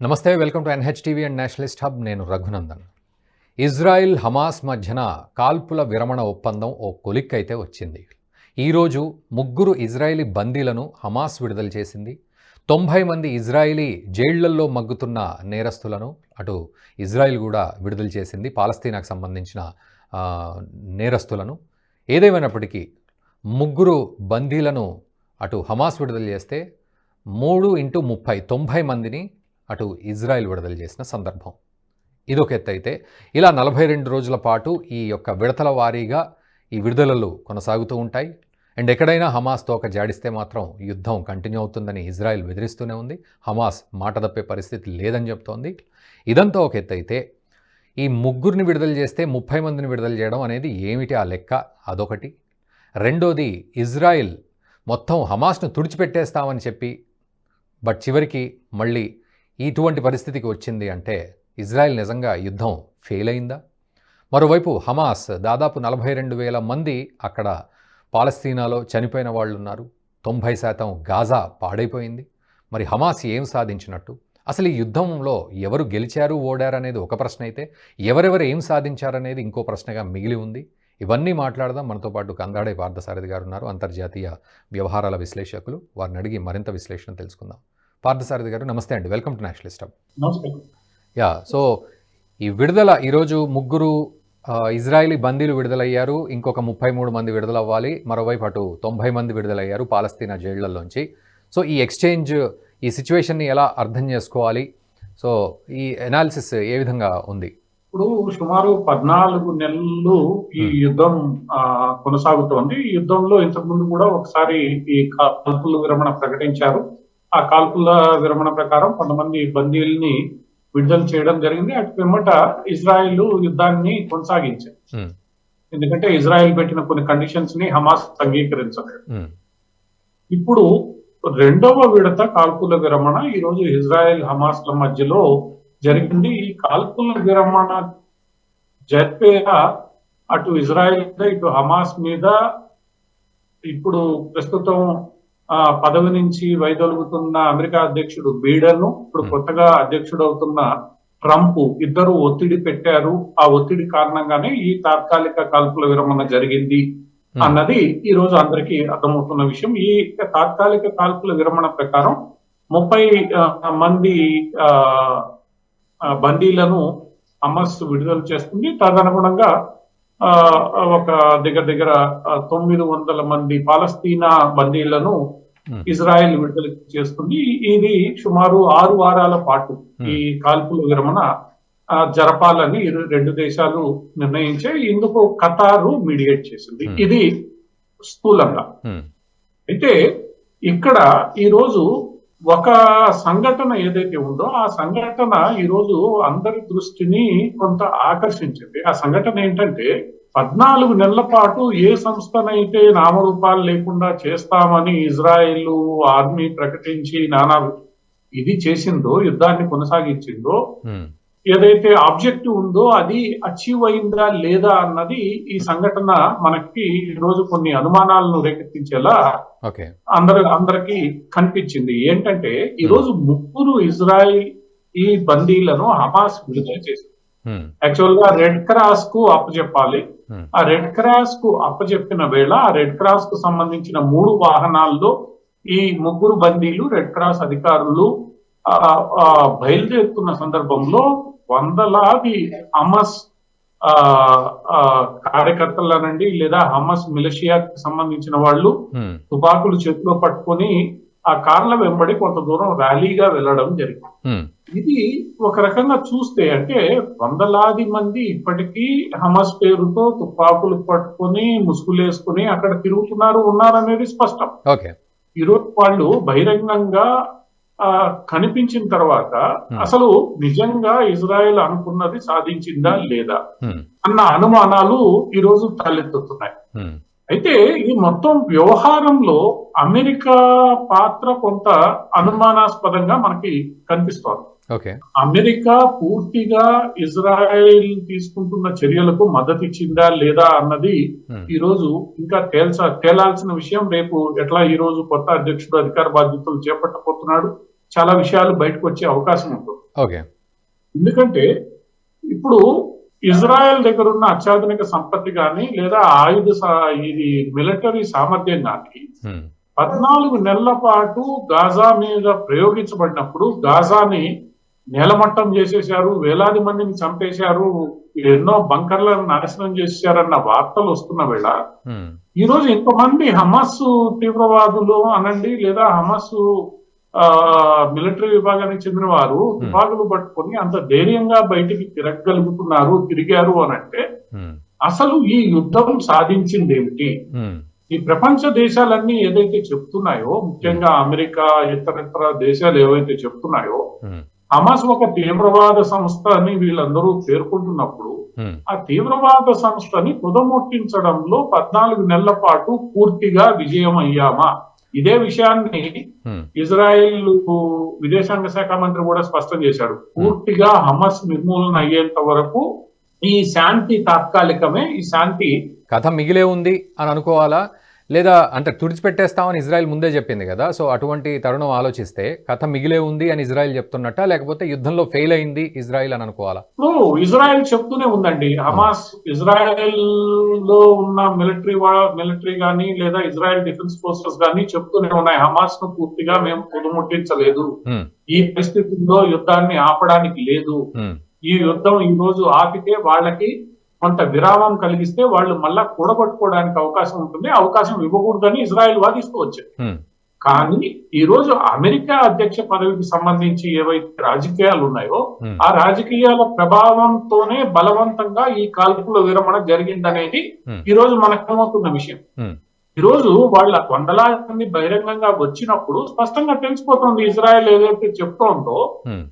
నమస్తే welcome to NH TV and nationalist hub. నేను Raghunandan. Israel Hamas మధ్యన కాల్పుల విరమణ ఒప్పందం ఓ కొలిక్ అయితే వచ్చింది. ఈరోజు ముగ్గురు ఇజ్రాయిలీ బందీలను హమాస్ విడుదల చేసింది. తొంభై మంది ఇజ్రాయిలీ జైళ్ళల్లో మగ్గుతున్న నేరస్తులను అటు ఇజ్రాయిల్ కూడా విడుదల చేసింది పాలస్తీనాకు సంబంధించిన నేరస్తులను. ఏదేమైనప్పటికీ ముగ్గురు బందీలను అటు హమాస్ విడుదల చేస్తే మూడు ఇంటూ ముప్పై తొంభై మందిని అటు ఇజ్రాయెల్ విడుదల చేసిన సందర్భం. ఇదొక ఎత్తు అయితే ఇలా నలభై రెండు రోజుల పాటు ఈ యొక్క విడతల వారీగా ఈ విడుదలలు కొనసాగుతూ ఉంటాయి. అండ్ ఎక్కడైనా హమాస్ తోక జాడిస్తే మాత్రం యుద్ధం కంటిన్యూ అవుతుందని ఇజ్రాయెల్ బెదిరిస్తూనే ఉంది. హమాస్ మాట తప్పే పరిస్థితి లేదని చెప్తోంది. ఇదంతా ఒక ఎత్తు అయితే ఈ ముగ్గురిని విడుదల చేస్తే ముప్పై మందిని విడుదల చేయడం అనేది ఏమిటి ఆ లెక్క? అదొకటి. రెండోది ఇజ్రాయిల్ మొత్తం హమాస్ను తుడిచిపెట్టేస్తామని చెప్పి బట్ చివరికి మళ్ళీ ఇటువంటి పరిస్థితికి వచ్చింది అంటే ఇజ్రాయెల్ నిజంగా యుద్ధం ఫెయిల్ అయిందా? మరోవైపు హమాస్ దాదాపు నలభై రెండు వేల మంది అక్కడ పాలస్తీనాలో చనిపోయిన వాళ్ళు ఉన్నారు తొంభై శాతం గాజా పాడైపోయింది. మరి హమాస్ ఏం సాధించినట్టు? అసలు ఈ యుద్ధంలో ఎవరు గెలిచారు ఓడారు అనేది ఒక ప్రశ్న అయితే ఎవరెవరు ఏం సాధించారనేది ఇంకో ప్రశ్నగా మిగిలి ఉంది. ఇవన్నీ మాట్లాడదాం. మనతో పాటు కందాడే పార్థసారథి గారు ఉన్నారు. అంతర్జాతీయ వ్యవహారాల విశ్లేషకులు. వారిని అడిగి మరింత విశ్లేషణ తెలుసుకుందాం. పార్థసారథి గారు నమస్తే అండి. Welcome to nationalist ya so ఈ విడుదల ఈరోజు ముగ్గురు ఇజ్రాయిలీ బందీలు విడుదలయ్యారు. ఇంకొక ముప్పై మూడు మంది విడుదలవ్వాలి. మరోవైపు అటు తొంభై మంది విడుదలయ్యారు పాలస్తీనా జైళ్ళలోంచి సో ఈ ఎక్స్చేంజ్ ఈ సిచ్యువేషన్ని ఎలా అర్థం చేసుకోవాలి? సో ఈ ఎనాలిసిస్ ఏ విధంగా ఉంది? ఇప్పుడు సుమారు పద్నాలుగు నెలలు ఈ Hmm. యుద్ధం కొనసాగుతోంది. ఈ యుద్ధంలో ఇంతకు ముందు కూడా ఒకసారి ఈ కాల్పుల విరమణ ప్రకటించారు. ఆ కాల్పుల విరమణ ప్రకారం కొంతమంది బందీల్ని విడుదల చేయడం జరిగింది. అటు పిమ్మట ఇజ్రాయెల్ యుద్ధాన్ని కొనసాగించింది Hmm. ఎందుకంటే ఇజ్రాయెల్ పెట్టిన కొన్ని కండిషన్స్ని హమాస్ అంగీకరించలేదు. ఇప్పుడు రెండవ విడత కాల్పుల విరమణ ఈ రోజు ఇజ్రాయెల్ హమాస్ల మధ్యలో జరిగింది. ఈ కాల్పుల విరమణ జరిపేలా అటు ఇజ్రాయెల్ ఇటు హమాస్ మీద ఇప్పుడు ప్రస్తుతం పదవి నుంచి వైదొలుగుతున్న అమెరికా అధ్యక్షుడు బీడన్ ఇప్పుడు. కొత్తగా అధ్యక్షుడు అవుతున్న ట్రంప్ ఇద్దరు ఒత్తిడి పెట్టారు. ఆ ఒత్తిడి కారణంగానే ఈ తాత్కాలిక కాల్పుల విరమణ జరిగింది అన్నది ఈ రోజు అందరికీ అర్థమవుతున్న విషయం. ఈ తాత్కాలిక కాల్పుల విరమణ ప్రకారం ముప్పై ఆ, మంది ఆ, ఆ, బందీలను హమస్ విడుదల చేస్తుంది. తదనుగుణంగా ఆ, ఒక దగ్గర దగ్గర తొమ్మిది వందల మంది పాలస్తీనా బందీలను ఇజ్రాయెల్ విడుదల చేస్తుంది. ఇది సుమారు ఆరు వారాల పాటు ఈ కాల్పుల విరమణ ఆ, జరపాలని రెండు దేశాలు నిర్ణయించాయి ఇందుకు ఖతారు మీడియేట్ చేసింది. ఇది స్థూలంగా. అయితే ఇక్కడ ఈ రోజు ఒక సంఘటన ఏదైతే ఉందో ఆ సంఘటన ఈ రోజు అందరి దృష్టిని కొంత ఆకర్షించింది. ఆ సంఘటన ఏంటంటే పద్నాలుగు నెలల పాటు ఏ సంస్థనైతే నామరూపాలు లేకుండా చేస్తామని ఇజ్రాయెల్ ఆర్మీ ప్రకటించి నానా ఇది చేసిందో యుద్ధాన్ని కొనసాగించిందో ఏదైతే ఆబ్జెక్టివ్ ఉందో అది అచీవ్ అయిందా లేదా అన్నది ఈ సంఘటన మనకి ఈ రోజు కొన్ని అనుమానాలను రేకెత్తించేలా అందరు అందరికి కనిపించింది. ఏంటంటే ఈ రోజు ముగ్గురు ఇజ్రాయిల్ ఈ బందీలను హమాస్ విడుదల చేసింది. యాక్చువల్గా రెడ్ క్రాస్కు అప్పచెప్పాలి Hmm. ఆ రెడ్ క్రాస్కు అప్పచెప్పిన వేళ ఆ రెడ్ క్రాస్కు సంబంధించిన మూడు వాహనాల్లో ఈ ముగ్గురు బందీలు రెడ్ క్రాస్ అధికారులు బయలుదేరుతున్న సందర్భంలో వందలాది హమస్ కార్యకర్తలనండి లేదా హమస్ మిలిషియాకి సంబంధించిన వాళ్ళు తుపాకులు చేతిలో పట్టుకొని ఆ కార్ల వెంబడి కొంత దూరం ర్యాలీగా వెళ్ళడం జరిగింది. ఇది ఒక రకంగా చూస్తే అంటే వందలాది మంది ఇప్పటికీ హమస్ పేరుతో తుపాకులు పట్టుకొని ముసుగులేసుకుని అక్కడ తిరుగుతున్నారు ఉన్నారనేది స్పష్టం. ఈరోజు వాళ్ళు బహిరంగంగా కనిపించిన తర్వాత Hmm. అసలు నిజంగా ఇజ్రాయెల్ అనుకున్నది సాధించిందా లేదా ఉమ్, అన్న అనుమానాలు ఈరోజు తలెత్తుతున్నాయి. అయితే ఈ మొత్తం వ్యవహారంలో అమెరికా పాత్ర కొంత అనుమానాస్పదంగా మనకి కనిపిస్తోంది. అమెరికా పూర్తిగా ఇజ్రాయెల్ తీసుకుంటున్న చర్యలకు మద్దతు ఇచ్చిందా లేదా అన్నది ఉమ్, ఈ రోజు ఇంకా తేల్చ తేలాల్సిన విషయం రేపు ఎట్లా ఈ రోజు కొత్త అధ్యక్షుడు అధికార బాధ్యతలు చేపట్టబోతున్నాడు చాలా విషయాలు బయటకు వచ్చే అవకాశం ఉంటుంది. ఓకే. ఎందుకంటే ఇప్పుడు ఇజ్రాయెల్ దగ్గర ఉన్న అత్యాధునిక సంపత్తి కానీ లేదా ఆయుధ ఇది మిలిటరీ సామర్థ్యం కానీ ఉమ్, పద్నాలుగు నెలల పాటు గాజా మీద ప్రయోగించబడినప్పుడు గాజాని నేలమట్టం చేసేశారు వేలాది మందిని చంపేశారు ఎన్నో బంకర్లను నాశనం చేశారన్న వార్తలు వస్తున్న వేళ ఉమ్, ఈ రోజు ఇంతమంది హమాస్ తీవ్రవాదులు అనండి లేదా హమాస్ మిలిటరీ విభాగానికి చెందిన వారు తుపాకులు పట్టుకొని అంత ధైర్యంగా బయటికి తిరగగలుగుతున్నారు తిరిగారు అనంటే అసలు ఈ యుద్ధం సాధించింది ఏమిటి ఈ ప్రపంచ దేశాలన్నీ ఏదైతే చెప్తున్నాయో ముఖ్యంగా అమెరికా ఇతర ఇతర దేశాలు ఏవైతే చెప్తున్నాయో హమాస్ ఒక తీవ్రవాద సంస్థ అని వీళ్ళందరూ పేర్కొంటున్నప్పుడు ఆ తీవ్రవాద సంస్థని పుదముట్టించడంలో పద్నాలుగు నెలల పాటు పూర్తిగా విజయం అయ్యామా ఇదే విషయాన్ని ఇజ్రాయెల్ విదేశాంగ శాఖ మంత్రి కూడా స్పష్టం చేశాడు పూర్తిగా హమస్ నిర్మూలన అయ్యేంత వరకు ఈ శాంతి తాత్కాలికమే ఈ శాంతి కథ మిగిలే ఉంది అని అనుకోవాలా? లేదా అంటే తుడిచిపెట్టేస్తామని ఇజ్రాయెల్ ముందే చెప్పింది కదా సో అటువంటి తరుణం ఆలోచిస్తే కథ మిగిలే ఉంది అని ఇజ్రాయెల్ చెప్తున్నట్ట లేకపోతే యుద్ధంలో ఫెయిల్ అయింది ఇజ్రాయెల్ అని అనుకోవాలా? ఇజ్రాయెల్ చెప్తూనే ఉందండి. హమాస్ ఇజ్రాయెల్లో ఉన్న మిలిటరీ మిలిటరీ గానీ లేదా ఇజ్రాయెల్ డిఫెన్స్ ఫోర్సెస్ గానీ చెప్తూనే ఉన్నాయి. హమాస్ను పూర్తిగా మేము పుదుముట్టించలేదు. ఉమ్, ఈ పరిస్థితుల్లో యుద్ధాన్ని ఆపడానికి లేదు. ఉమ్, ఈ యుద్ధం ఈ రోజు ఆపితే వాళ్ళకి కొంత విరామం కలిగిస్తే వాళ్ళు మళ్ళా కూడగొట్టుకోవడానికి అవకాశం ఉంటుంది. అవకాశం ఇవ్వకూడదని ఇజ్రాయెల్ వాదిస్తూ కానీ ఈ రోజు అమెరికా అధ్యక్ష పదవికి సంబంధించి ఏవైతే రాజకీయాలు ఉన్నాయో ఆ రాజకీయాల ప్రభావంతోనే బలవంతంగా ఈ కాల్పుల విరమణ జరిగిందనేది. ఈ రోజు మనకమవుతున్న విషయం. ఈ రోజు వాళ్ళ వందలాది మంది బహిరంగంగా వచ్చినప్పుడు స్పష్టంగా తెలిసిపోతుంది. ఇజ్రాయెల్ ఏదైతే చెప్తోందో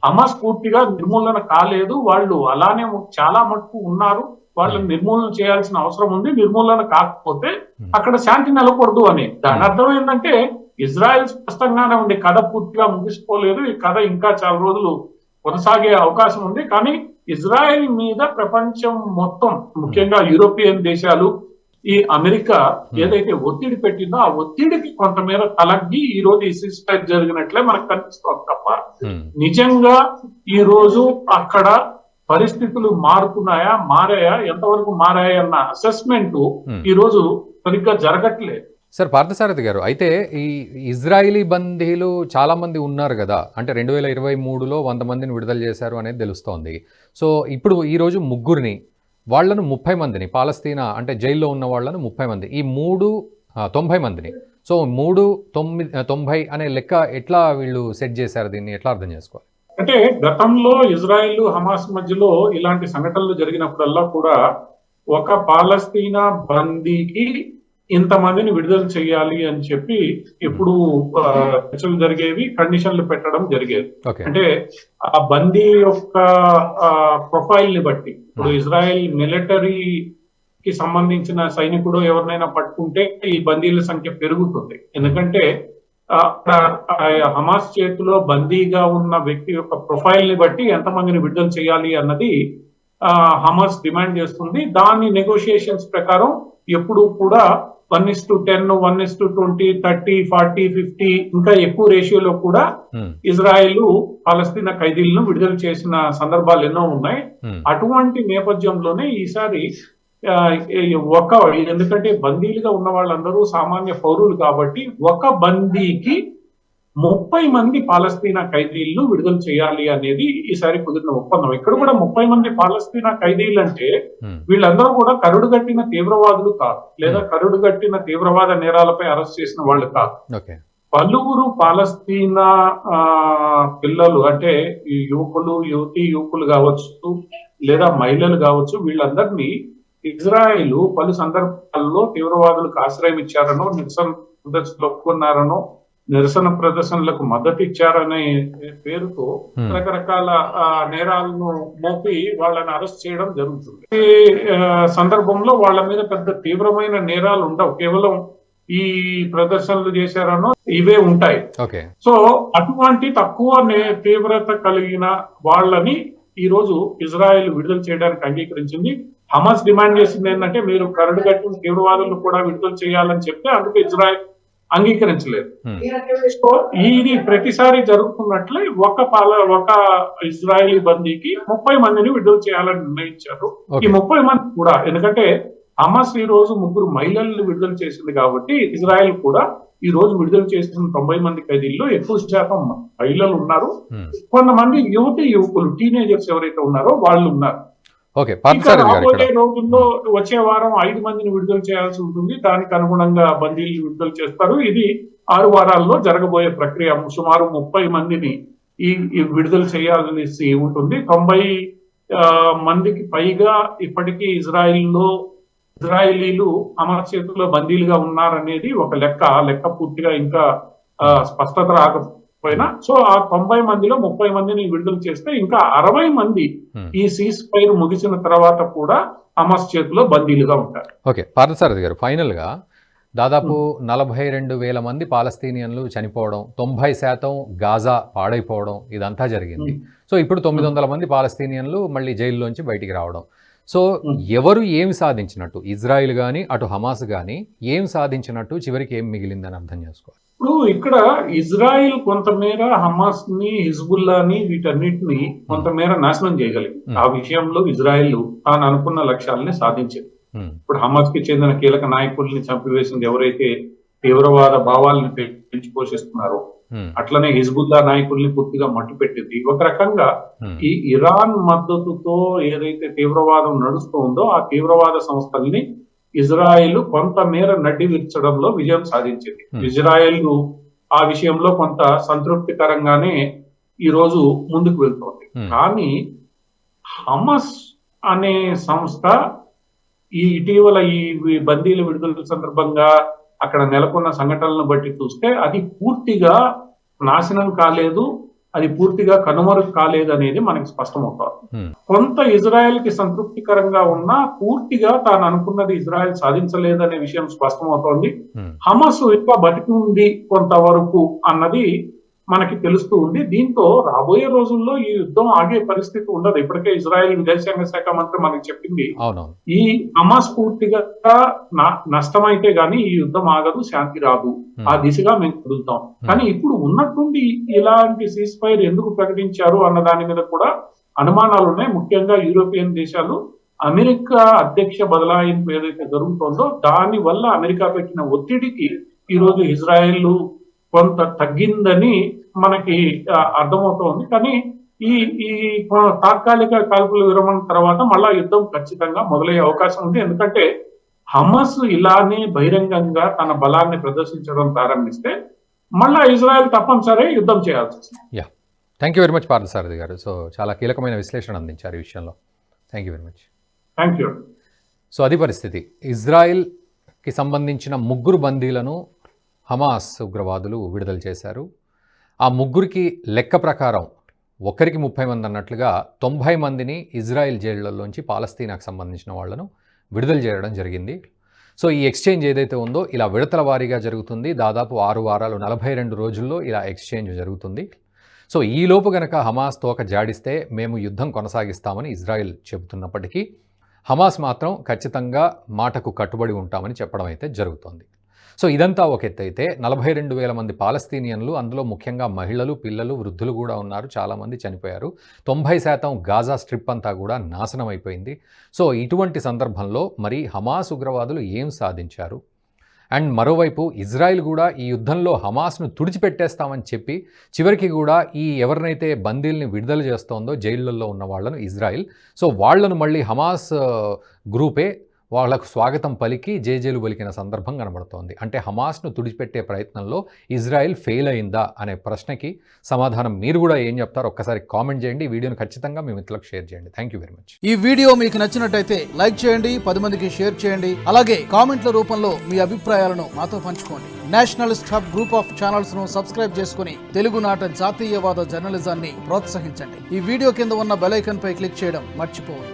హమాస్ పూర్తిగా నిర్మూలన కాలేదు. వాళ్ళు అలానే చాలా మటుకు ఉన్నారు. వాళ్ళని నిర్మూలన చేయాల్సిన అవసరం ఉంది నిర్మూలన కాకపోతే Hmm. అక్కడ శాంతి నెలకొడదు అని. దాని Hmm. అర్థం ఏంటంటే ఇజ్రాయెల్ స్పష్టంగానే ఉంది కథ పూర్తిగా ముగిసిపోలేదు ఈ కథ ఇంకా చాలా రోజులు కొనసాగే అవకాశం ఉంది. కానీ ఇజ్రాయెల్ మీద ప్రపంచం మొత్తం ముఖ్యంగా యూరోపియన్ దేశాలు ఈ అమెరికా ఏదైతే ఒత్తిడి పెట్టిందో ఆ ఒత్తిడికి కొంతమేర తలగ్గి ఈ రోజు ఈ సిస్ జరిగినట్లే మనకు కనిపిస్తోంది తప్ప. నిజంగా ఈ రోజు అక్కడ పరిస్థితులు మారుతున్నాయా మారాయా ఎంతవరకు మారాయా అన్న అసెస్మెంట్ Hmm. ఈ రోజు సరిగ్గా జరగట్లేదు సార్ పార్థసారథి గారు అయితే ఈ ఇజ్రాయిలీ బందీలు చాలా మంది ఉన్నారు కదా అంటే రెండు వేల ఇరవై మూడులో వంద మందిని విడుదల చేశారు అనేది తెలుస్తోంది. సో ఇప్పుడు ఈరోజు ముగ్గురిని వాళ్ళను ముప్పై మందిని పాలస్తీనా అంటే జైల్లో ఉన్న వాళ్ళను ముప్పై మంది ఈ మూడు తొంభై మందిని. సో మూడు తొమ్మిది తొంభై అనే లెక్క ఎట్లా వీళ్ళు సెట్ చేశారు దీన్ని ఎట్లా అర్థం చేసుకోవాలి? అంటే గతంలో ఇజ్రాయిల్ హమాస్ మధ్యలో ఇలాంటి సంఘటనలు జరిగినప్పుడల్లా కూడా ఒక పాలస్తీనా బందీకి ఇంతమందిని విడుదల చేయాలి అని చెప్పి ఎప్పుడు చర్చలు జరిగేవి కండిషన్లు పెట్టడం జరిగేది. అంటే ఆ బందీ యొక్క ప్రొఫైల్ని బట్టి ఇప్పుడు ఇజ్రాయెల్ మిలిటరీ కి సంబంధించిన సైనికుడు ఎవరినైనా పట్టుకుంటే ఈ బందీల సంఖ్య పెరుగుతుంది. ఎందుకంటే హమాస్ చేతిలో బందీగా ఉన్న వ్యక్తి యొక్క ప్రొఫైల్ని బట్టి ఎంతమందిని విడుదల చేయాలి అన్నది హమాస్ డిమాండ్ చేస్తుంది. దాని నెగోషియేషన్స్ ప్రకారం ఎప్పుడు కూడా one is to ten one is to twenty thirty forty fifty ఇంకా ఎక్కువ రేషియోలో కూడా ఇజ్రాయెల్ పాలస్తీనా ఖైదీలను విడుదల చేసిన సందర్భాలు ఎన్నో ఉన్నాయి. అటువంటి నేపథ్యంలోనే ఈసారి ఒక ఎందుకంటే బందీలుగా ఉన్న వాళ్ళందరూ సామాన్య పౌరులు కాబట్టి ఒక బందీకి ముప్పై మంది పాలస్తీనా ఖైదీలను విడుదల చేయాలి అనేది ఈసారి కుదిరిన ఒప్పందం. ఇక్కడ కూడా ముప్పై మంది పాలస్తీనా ఖైదీలు అంటే ఉమ్, వీళ్ళందరూ కూడా కరుడుగట్టిన తీవ్రవాదులు కాదు. లేదా కరుడుగట్టిన తీవ్రవాద నేరాలపై అరెస్ట్ చేసిన వాళ్ళు కాదు. పలువురు పాలస్తీనా ఆ, పిల్లలు అంటే యువకులు యువతి యువకులు కావచ్చు లేదా మహిళలు కావచ్చు వీళ్ళందరినీ ఇజ్రాయెల్ పలు సందర్భాల్లో తీవ్రవాదులకు ఆశ్రయం ఇచ్చారనో నిరసన ప్రదర్శనలు ఒప్పుకున్నారనో నిరసన ప్రదర్శనలకు మద్దతు ఇచ్చారనే పేరుతో రకరకాల నేరాలను మోపి వాళ్ళని అరెస్ట్ చేయడం జరుగుతుంది. ఈ సందర్భంలో వాళ్ళ మీద పెద్ద తీవ్రమైన నేరాలు ఉండవు. కేవలం ఈ ప్రదర్శనలు చేశారనో ఇవే ఉంటాయి. సో అటువంటి తక్కువ తీవ్రత కలిగిన వాళ్ళని ఈ రోజు ఇజ్రాయెల్ విడుదల చేయడానికి అంగీకరించింది. హమాస్ డిమాండ్ చేసింది ఏంటంటే మీరు కరడు కట్టిన తీవ్రవాదులను కూడా విడుదల చేయాలని చెప్తే అందుకు ఇజ్రాయెల్ అంగీకరించలేదు. సో ఇది ప్రతిసారి జరుగుతున్నట్లే ఒక పాల ఒక ఇజ్రాయలీ బందీకి ముప్పై మందిని విడుదల చేయాలని నిర్ణయించారు ఈ ముప్పై మంది కూడా ఎందుకంటే హమాస్ ఈ రోజు ముగ్గురు మహిళలను విడుదల చేసింది కాబట్టి ఇజ్రాయెల్ కూడా ఈ రోజు విడుదల చేసిన తొంభై మంది ఖైదీల్లో ఎక్కువ శాతం మహిళలు ఉన్నారు. కొంతమంది యువతి యువకులు టీనేజర్స్ ఎవరైతే ఉన్నారో వాళ్ళు ఉన్నారు ఓకే రోజుల్లో వచ్చే వారం ఐదు మందిని విడుదల చేయాల్సి ఉంటుంది. దానికి అనుగుణంగా బందీలు విడుదల చేస్తారు. ఇది ఆరు వారాల్లో జరగబోయే ప్రక్రియ. సుమారు ముప్పై మందిని ఈ విడుదల చేయాలనేసి ఉంటుంది. తొంభై మందికి పైగా ఇప్పటికీ ఇజ్రాయిల్లో ఇజ్రాయిలీలు హమాస్ చేతుల్లో బందీలుగా ఉన్నారనేది ఒక లెక్క. లెక్క పూర్తిగా ఇంకా స్పష్టత రాకపోయినా సో ఆ తొంభై మందిలో ముప్పై మందిని విడుదల చేస్తే ఇంకా అరవై మంది ఉమ్. ఈ సీజ్ ఫైర్ ముగిసిన తర్వాత కూడా హమాస్ చేతిలో బందీలుగా ఉంటారు. ఓకే పార్థసారథి గారు ఫైనల్గా దాదాపు నలభై రెండు వేల మంది పాలస్తీనియన్లు చనిపోవడం తొంభై శాతం గాజా పాడైపోవడం ఇదంతా జరిగింది. సో ఇప్పుడు తొమ్మిది వందల మంది పాలస్తీనియన్లు మళ్ళీ జైల్లోంచి బయటికి రావడం. So Hmm. ఎవరు ఏం సాధించినట్టు ఇజ్రాయిల్ కానీ అటు హమాస్ కానీ ఏం సాధించినట్టు చివరికి ఏం మిగిలిందని అర్థం చేసుకోవాలి? ఇప్పుడు ఇక్కడ ఇజ్రాయిల్ కొంతమేర హమాస్ని హిజ్బుల్లాని వీటన్నిటిని కొంతమేర నాశనం చేయగలిగింది. ఆ విషయంలో ఇజ్రాయిల్ తాను అనుకున్న లక్ష్యాలని సాధించింది ఇప్పుడు హమాస్కి చెందిన కీలక నాయకుల్ని చంపివేసింది ఎవరైతే తీవ్రవాద భావాలను పెంచి పోషిస్తున్నారో అట్లనే హిజ్బుల్లా నాయకుల్ని పూర్తిగా మట్టు పెట్టింది ఒక రకంగా ఈ ఇరాన్ మద్దతుతో ఏదైతే తీవ్రవాదం నడుస్తూ ఉందో ఆ తీవ్రవాద సంస్థల్ని ఇజ్రాయెల్ కొంత మేర నడ్డి విర్చడంలో విజయం సాధించింది. Hmm. ఇజ్రాయెల్ ఆ విషయంలో కొంత సంతృప్తికరంగానే ఈ రోజు ముందుకు వెళ్తోంది. ఉమ్, కానీ హమస్ అనే సంస్థ ఈ ఇటీవల ఈ బందీల విడుదల సందర్భంగా అక్కడ నెలకొన్న సంఘటనలను బట్టి చూస్తే అది పూర్తిగా నాశనం కాలేదు. అది పూర్తిగా కనుమరుగు కాలేదు అనేది మనకి స్పష్టమవుతోంది. కొంత ఇజ్రాయెల్కి సంతృప్తికరంగా ఉన్నా పూర్తిగా తాను అనుకున్నది ఇజ్రాయెల్ సాధించలేదనే విషయం స్పష్టమవుతోంది. హమస్ ఇంకా బతికి ఉంది కొంతవరకు అన్నది మనకి తెలుస్తూ ఉంది. దీంతో రాబోయే రోజుల్లో ఈ యుద్ధం ఆగే పరిస్థితి ఉండదు. ఇప్పటికే ఇజ్రాయెల్ విదేశాంగ శాఖ మంత్రి మనకి చెప్పింది. ఈ హమాస్ పూర్తిగా నష్టమైతే గానీ ఈ యుద్ధం ఆగదు శాంతి రాదు. ఆ దిశగా మేము కదులుతాం కానీ ఇప్పుడు ఉన్నట్టుండి ఇలాంటి సీజ్ ఫైర్ ఎందుకు ప్రకటించారు అన్న దాని మీద కూడా అనుమానాలు ఉన్నాయి. ముఖ్యంగా యూరోపియన్ దేశాలు అమెరికా అధ్యక్ష బదలాయింపు ఏదైతే జరుగుతోందో దాని వల్ల అమెరికా పెట్టిన ఒత్తిడికి ఈ రోజు ఇజ్రాయెల్ కొంత తగ్గిందని మనకి అర్థమవుతోంది. కానీ ఈ ఈ తాత్కాలిక కాల్పుల విరమణ తర్వాత మళ్ళా యుద్ధం ఖచ్చితంగా మొదలయ్యే అవకాశం ఉంది. ఎందుకంటే హమస్ ఇలానే బహిరంగంగా తన బలాన్ని ప్రదర్శించడం ప్రారంభిస్తే మళ్ళా ఇజ్రాయెల్ తప్పనిసరి యుద్ధం చేయాల్సి వస్తుంది. Thank you very much Parthasarathi garu. So చాలా కీలకమైన విశ్లేషణ అందించారు ఈ విషయంలో. Thank you very much thank you so అది పరిస్థితి. ఇజ్రాయిల్కి సంబంధించిన ముగ్గురు బందీలను హమాస్ ఉగ్రవాదులు విడుదల చేశారు. ఆ ముగ్గురికి లెక్క ప్రకారం ఒకరికి ముప్పై మంది అన్నట్లుగా తొంభై మందిని ఇజ్రాయెల్ జైళ్ళలోంచి పాలస్తీనాకు సంబంధించిన వాళ్ళను విడుదల చేయడం జరిగింది. సో ఈ ఎక్స్చేంజ్ ఏదైతే ఉందో ఇలా విడతల వారీగా జరుగుతుంది. దాదాపు ఆరు వారాలు నలభై రెండు రోజుల్లో ఇలా ఎక్స్చేంజ్ జరుగుతుంది. సో ఈలోపు గనక హమాస్ తోక జాడిస్తే మేము యుద్ధం కొనసాగిస్తామని ఇజ్రాయెల్ చెబుతున్నప్పటికీ హమాస్ మాత్రం ఖచ్చితంగా మాటకు కట్టుబడి ఉంటామని చెప్పడం అయితే జరుగుతోంది. సో ఇదంతా ఒక ఎత్తు అయితే నలభై రెండు వేల మంది పాలస్తీనియన్లు అందులో ముఖ్యంగా మహిళలు పిల్లలు వృద్ధులు కూడా ఉన్నారు చాలామంది చనిపోయారు. తొంభై శాతం గాజా స్ట్రిప్ అంతా కూడా నాశనం అయిపోయింది. సో ఇటువంటి సందర్భంలో మరి హమాస్ ఉగ్రవాదులు ఏం సాధించారు? అండ్ మరోవైపు ఇజ్రాయిల్ కూడా ఈ యుద్ధంలో హమాస్ను తుడిచిపెట్టేస్తామని చెప్పి చివరికి కూడా ఈ ఎవరినైతే బందీల్ని విడుదల చేస్తోందో జైళ్ళల్లో ఉన్న వాళ్ళను ఇజ్రాయిల్. సో వాళ్ళను మళ్ళీ హమాస్ గ్రూపే వాళ్ళకు స్వాగతం పలికి జేజేలు పలికిన సందర్భం కనబడుతోంది. అంటే హమాస్ను తుడిచిపెట్టే ప్రయత్నంలో ఇజ్రాయెల్ ఫెయిల్ అయిందా అనే ప్రశ్నకి సమాధానం మీరు కూడా ఏం చెప్తారు ఒక్కసారి కామెంట్ చేయండి. వీడియోను వీడియోని ఖచ్చితంగా మీ మిత్రులకు షేర్ చేయండి. థ్యాంక్ యూ వెరీ మచ్ ఈ వీడియో మీకు నచ్చినట్టయితే లైక్ చేయండి పది మందికి షేర్ చేయండి అలాగే కామెంట్ల రూపంలో మీ అభిప్రాయాలను మాతో పంచుకోండి. నేషనలిస్ట్ హబ్ గ్రూప్ ఆఫ్ ఛానల్స్ను సబ్స్క్రైబ్ చేసుకుని తెలుగునాట జాతీయవాద జర్నలిజాన్ని ప్రోత్సహించండి. ఈ వీడియో కింద ఉన్న బెలైకన్ పై క్లిక్ చేయడం మర్చిపోవద్దు.